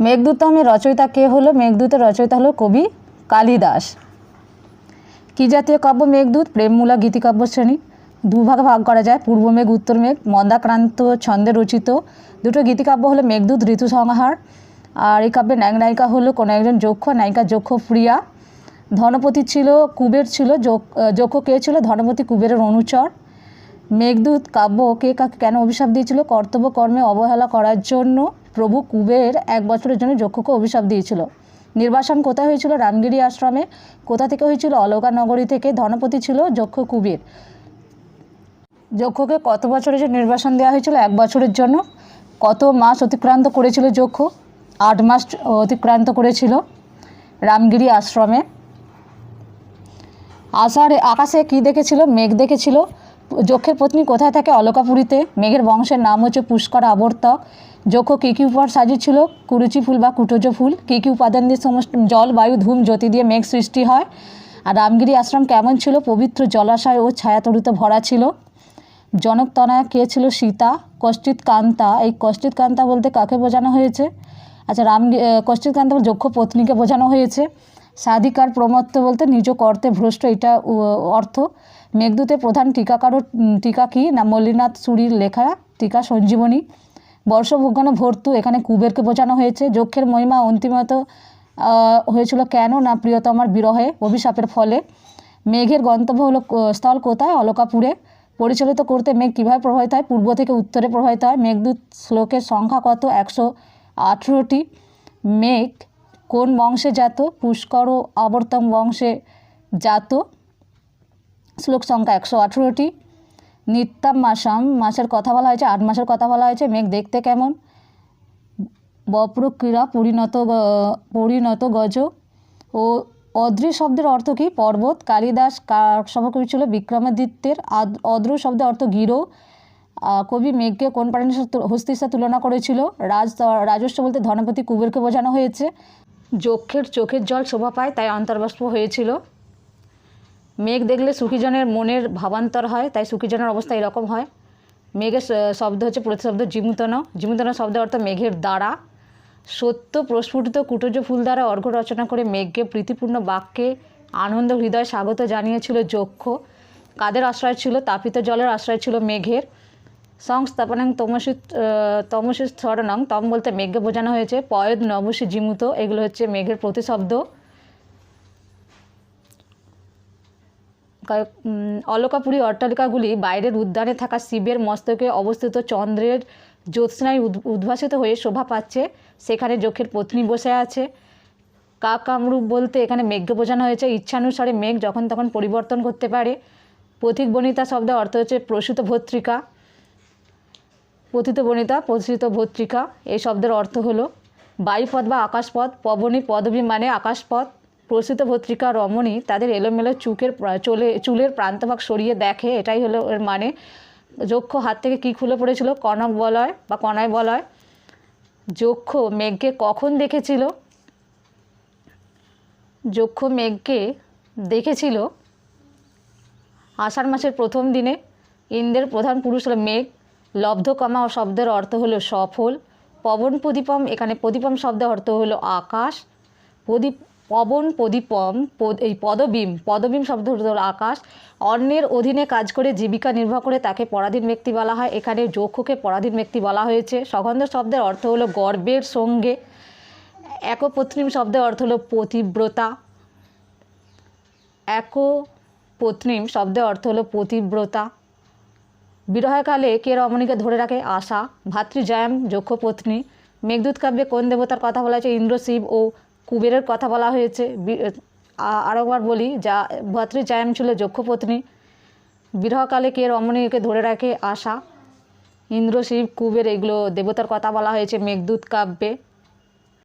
মেঘদূত নামের রচয়িতা কে হলো? মেঘদূতের রচয়িতা হলো কবি কালিদাস। কী জাতীয় কাব্য মেঘদূত? প্রেমমূলক গীতিকাব্য শ্রেণি। দুভাগে ভাগ করা যায়। পূর্ব মেঘ, উত্তর মেঘ, মন্দাক্রান্ত, ছন্দে রচিত। দুটো গীতিকাব্য হলো মেঘদূত, ঋতু সংহার। আর এই কাব্যের নায়ক নায়িকা হলো কোনো একজন যক্ষ। নায়িকা যক্ষ প্রিয়া। ধনপতি ছিল, কুবের ছিল, যক্ষ কে ছিল? ধনপতি কুবেরের অনুচর। মেঘদূত কাব্য কে কাকে কেন অভিশাপ দিয়েছিল? কর্তব্য কর্মে অবহেলা করার জন্য প্রভু কুবের এক বছরের জন্য যক্ষকে অভিশাপ দিয়েছিল। নির্বাসন কোথায় হয়েছিল? রামগিরি আশ্রমে। কোথা থেকে হয়েছিল? অলকা নগরী থেকে ধনপতি ছিল যক্ষ কুবের। যক্ষকে কত বছরের জন্য নির্বাসন দেওয়া হয়েছিল? এক বছরের জন্য। কত মাস অতিক্রান্ত করেছিল যক্ষ? আট মাস অতিক্রান্ত করেছিল রামগিরি আশ্রমে। আষাঢ়ে, আকাশে কি দেখেছিল? মেঘ দেখেছিল। যক্ষের পত্নী কোথায় থাকে? অলকাপুরীতে। মেঘের বংশের নাম হচ্ছে পুষ্কর আবর্তক। যক্ষ কী কী উপহার সাজিয়েছিল কুরুচি ফুল বা কুটজ ফুল। কী কী উপাদান দিয়ে সমস্ত জল, বায়ু, ধূম, জ্যোতি দিয়ে মেঘ সৃষ্টি হয়? আর রামগিরি আশ্রম কেমন ছিল? পবিত্র জলাশয় ও ছায়াতরুতে ভরা ছিল? জনকতনয়া কে ছিল? সীতা। কষ্টিত কান্তা। এই কষ্টিত কান্তা বলতে কাকে বোঝানো হয়েছে? আচ্ছা রাম কষ্টিত কান্তা যক্ষ পত্নীকে বোঝানো হয়েছে। সাধিকার প্রমত্ত বলতে নিজ কর্তে ভ্রষ্ট। এটা অর্থ মেঘদূতের প্রধান টিকাকারও উম, টিকা কি? না মল্লিনাথ সুরির লেখা টিকা সঞ্জীবনী। বর্ষভোগ্যানো ভর্তু এখানে কুবেরকে বোঝানো হয়েছে। যক্ষের মহিমা অন্তিমত হয়েছিল কেন না প্রিয়তমার বিরহে? অভিশাপের ফলে। মেঘের গন্তব্য হলো স্থল কোথায়? অলকাপুরে। পরিচালিত করতে মেঘ কীভাবে প্রভাবিত হয়? পূর্ব থেকে উত্তরে প্রভাবিত হয়। মেঘদূত শ্লোকের সংখ্যা কত? একশো আঠেরোটি। মেঘ কোন বংশে জাত? পুষ্কর ও আবর্তম বংশে জাত? শ্লোক সংখ্যা একশো আঠেরোটি। নিত্যাম মাসাম মাসের কথা বলা হয়েছে, আট মাসের কথা বলা হয়েছে, মেঘ দেখতে কেমন? বপ্রক্রীড়া পরিণত পরিণত গজ। ও অদ্রি শব্দের অর্থ কি? পর্বত, কালিদাস সভাকবি ছিল বিক্রমাদিত্যের অদ্র শব্দের অর্থ গিরো। কবি মেঘকে কোন প্রাণীর হস্তির সাথে তুলনা করেছিল? রাজ, রাজস্ব বলতে ধনপতি কুবেরকে বোঝানো হয়েছে। যক্ষের চোখের জল শোভা পায়, তাই অন্তর্বাষ্প হয়েছিল। মেঘ দেখলে সুখীজনের মনের ভাবান্তর হয়, তাই সুখীজনের অবস্থা এরকম হয়। মেঘের শব্দ হচ্ছে প্রতিশব্দ জিমুতন। জিমুতন শব্দের অর্থ মেঘের দ্বারা। সত্য প্রস্ফুটিত কুটজ ফুল দ্বারা অর্ঘ্য রচনা করে মেঘকে প্রীতিপূর্ণ বাক্যে আনন্দ হৃদয় স্বাগত জানিয়েছিল যক্ষ। কাদের আশ্রয় ছিল? তাপিত জলের আশ্রয় ছিল মেঘের। সংস্থাপনাং তমসি তমসি স্মরণং। তম বলতে মেঘকে বোঝানো হয়েছে। পয়দ নবসী জিমুত। এগুলো হচ্ছে মেঘের প্রতিশব্দ কা- উম, অলকাপুরী অট্টালিকাগুলি বাইরের উদ্যানে থাকা শিবের মস্তকে অবস্থিত চন্দ্রের জ্যোৎস্নায় উদ- উদ্ভাসিত হয়ে শোভা পাচ্ছে। সেখানে যক্ষের পত্নী বসে আছে। কা কামরূপ বলতে এখানে মেঘকে বোঝানো হয়েছে। ইচ্ছানুসারে মেঘ যখন তখন পরিবর্তন করতে পারে। পথিক বনিতা শব্দের অর্থ হচ্ছে প্রসূত ভত্রিকা। পথিত বনিতা, প্রসূত ভত্রিকা এই শব্দের অর্থ হলো বায়ুপথ বা আকাশপথ। পবনী পদবী মানে আকাশপথ। প্রসূত ভত্রিকা রমণী তাদের এলোমেলো চুকের চলে, চুলের প্রান্তভাগ সরিয়ে দেখে, এটাই হলো এর মানে। যক্ষ হাত থেকে কী খুলে পড়েছিল? কনক বলয় বা কনায় বলয়? যক্ষ মেঘকে কখন দেখেছিল? যক্ষ মেঘকে দেখেছিল আষাঢ় মাসের প্রথম দিনে। ইন্দ্রের প্রধান পুরুষ হলো মেঘ। লব্ধকমা ও শব্দের অর্থ হলো সফল। পবন প্রদীপম, এখানে প্রদীপম শব্দের অর্থ হলো আকাশ। প্রদীপ পবন প্রদীপম এই পদবিম পদবিম শব্দ আকাশ। অন্যের অধীনে কাজ করে জীবিকা নির্বাহ করে তাকে পরাধীন ব্যক্তি বলা হয়। এখানে যক্ষকে পরাধীন ব্যক্তি বলা হয়েছে। সগন্ধ শব্দের অর্থ হলো গর্বের সঙ্গে। একপত্নীম শব্দের অর্থ হলো পতিব্রতা। এক একপত্নীম শব্দের অর্থ হলো পতিব্রতা। বিরহকালে কে রমণীকে ধরে রাখে? আশা। ভাতৃজয়াম যক্ষপত্নী। মেঘদূত কাব্যে কোন দেবতার কথা বলা হয়েছে? ইন্দ্র শিব ও কুবেরের কথা বলা হয়েছে। আরেকবার বলি, যা ভাতৃজয়াম ছিল যক্ষপত্নী, বিরহকালে কে রমণীকে ধরে রাখে আশা? ইন্দ্র শিব কুবের এগুলো দেবতার কথা বলা হয়েছে, মেঘদূত কাব্যে।